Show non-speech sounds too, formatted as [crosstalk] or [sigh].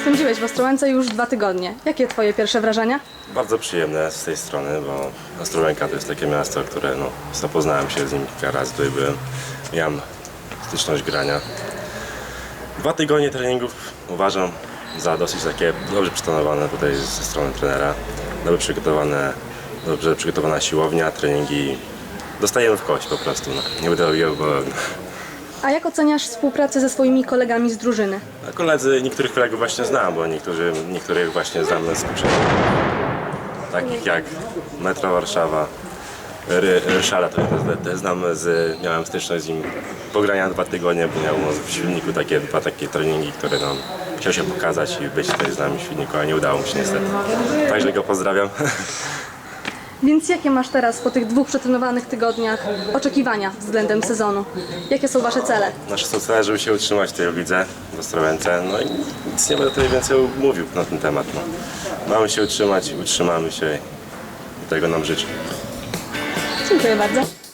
Spędziłeś w Ostrołęce już dwa tygodnie. Jakie twoje pierwsze wrażenia? Bardzo przyjemne z tej strony, bo Ostrołęka to jest takie miasto, które no, zapoznałem się z nim kilka razy, tutaj byłem, miałem styczność grania. Dwa tygodnie treningów uważam za dosyć takie dobrze przytonowane tutaj ze strony trenera. Dobrze przygotowane, dobrze przygotowana siłownia, treningi. Dostajemy w kość po prostu, no. nie będę robił, bo A jak oceniasz współpracę ze swoimi kolegami z drużyny? A koledzy, niektórych kolegów właśnie znam, bo niektórzy, niektórych właśnie znam z poprzednich. Takich jak Metro Warszawa, Ry, Ryszara, to też znam, z, miałem styczność z nim pogrania dwa tygodnie, bo miał w Świdniku takie dwa takie treningi, które nam chciał się pokazać i być tutaj z nami w Świdniku, ale nie udało mu się niestety. Także go pozdrawiam. [laughs] Więc jakie masz teraz po tych dwóch przetrenowanych tygodniach oczekiwania względem sezonu? Jakie są wasze cele? Nasze są cele, żeby się utrzymać w lidze w Ostrołęce, no i nic nie będę tutaj więcej mówił na ten temat. No. Mamy się utrzymać, utrzymamy się i tego nam życzę. Dziękuję bardzo.